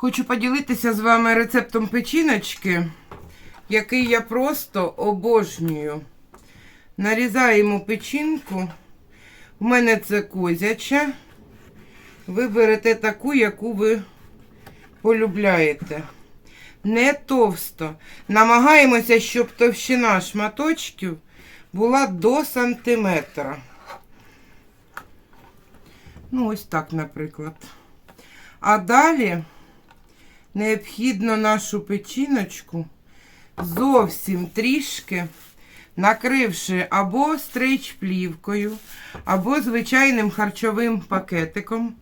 Хочу поділитися з вами рецептом печіночки, який я просто обожнюю. Нарізаємо печінку. У мене це козяча. Ви берете таку, яку ви полюбляєте. Не товсто. Намагаємося, щоб товщина шматочків була до сантиметра. Ну, ось так, наприклад. А далі необхідно нашу печіночку зовсім трішки, накривши або стрейч плівкою, або звичайним харчовим пакетиком,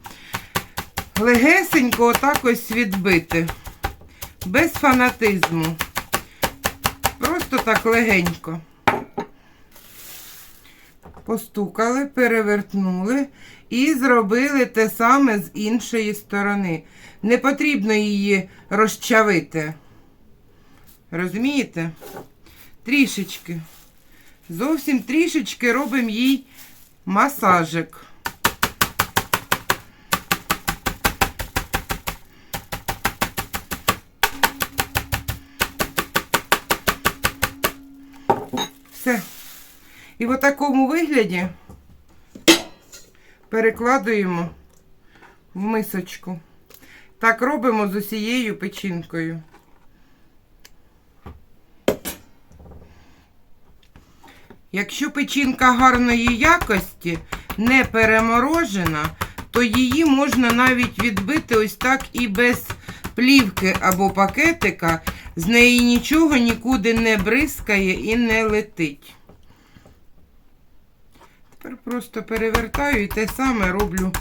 легесенько отак ось відбити, без фанатизму. Просто так легенько. Постукали, перевертнули і зробили те саме з іншої сторони. Не потрібно її розчавити. Розумієте? Трішечки. Зовсім трішечки робимо їй масажик. Все. І в такому вигляді перекладуємо в мисочку. Так робимо з усією печінкою. Якщо печінка гарної якості, не переморожена, то її можна навіть відбити ось так і без плівки або пакетика. З неї нічого нікуди не бризкає і не летить. Тепер просто перевертаю і те саме роблю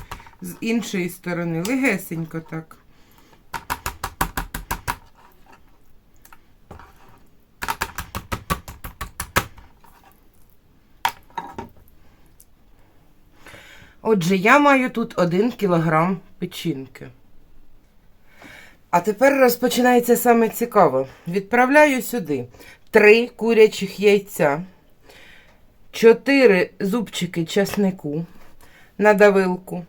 з іншої сторони. Легесенько так. Отже, я маю тут 1 кілограм печінки. А тепер розпочинається саме цікаве. Відправляю сюди 3 курячих яйця, 4 зубчики часнику на давилку.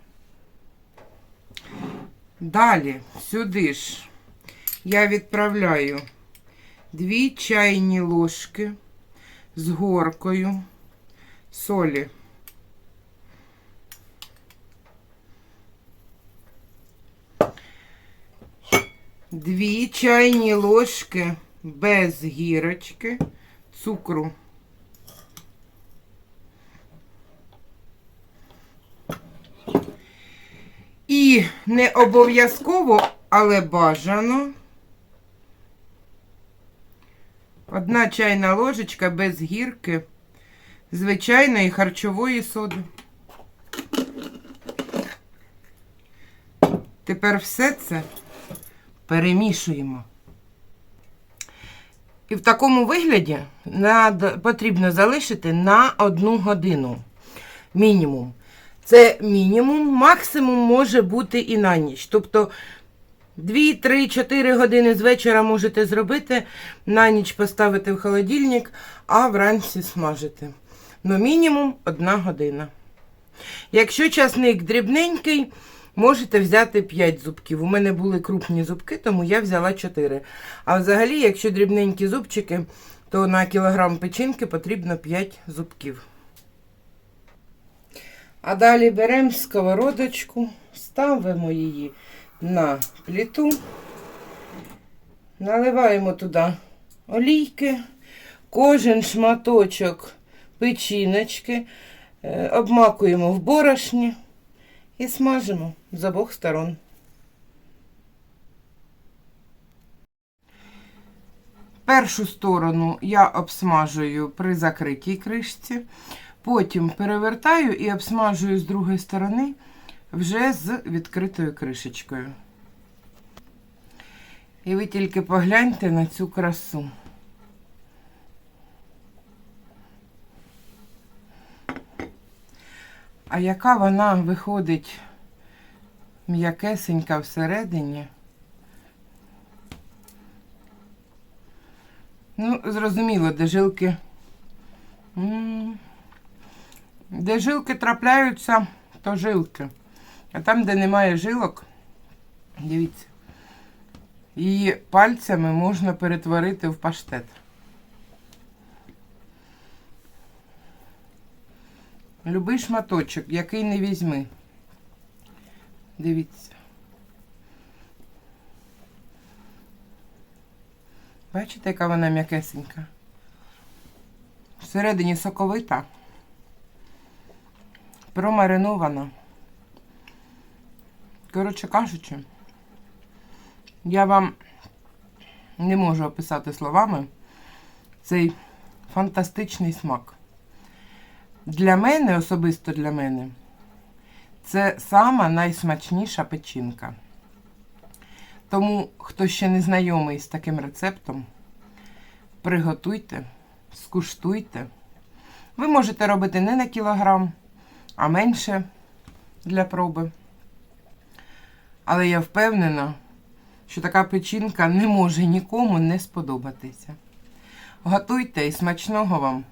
Далі сюди ж я відправляю 2 чайні ложки з горкою солі. Дві чайні ложки без гірочки цукру. І не обов'язково, але бажано. Одна чайна ложечка без гірки звичайної харчової соди. Тепер все це перемішуємо. І в такому вигляді потрібно залишити на одну годину. Мінімум. Це мінімум, максимум може бути і на ніч. Тобто 2, 3, 4 години з вечора можете зробити, на ніч поставити в холодильник, а вранці смажити. Ну, мінімум одна година. Якщо часник дрібненький, можете взяти 5 зубків. У мене були крупні зубки, тому я взяла 4. А взагалі, якщо дрібненькі зубчики, то на кілограм печінки потрібно 5 зубків. А далі беремо сковородочку, ставимо її на плиту, наливаємо туди олійки, кожен шматочок печіночки, е, обмакуємо в борошні і смажимо з обох сторон. Першу сторону я обсмажую при закритій кришці, потім перевертаю і обсмажую з другої сторони вже з відкритою кришечкою. І ви тільки погляньте на цю красу. А яка вона виходить м'якесенька всередині? Ну, зрозуміло, де жилки. М, Де жилки трапляються, то жилки. А там, де немає жилок, дивіться, Її пальцями можна перетворити в паштет. Любий шматочок, який не візьми. Дивіться. Бачите, яка вона м'якесенька? Всередині соковита, промаринована. Коротше кажучи, я вам не можу описати словами цей фантастичний смак. Для мене, особисто для мене, це сама найсмачніша печінка. Тому, хто ще не знайомий з таким рецептом, приготуйте, скуштуйте. Ви можете робити не на кілограм, а менше для проби. Але я впевнена, що така печінка не може нікому не сподобатися. Готуйте і смачного вам!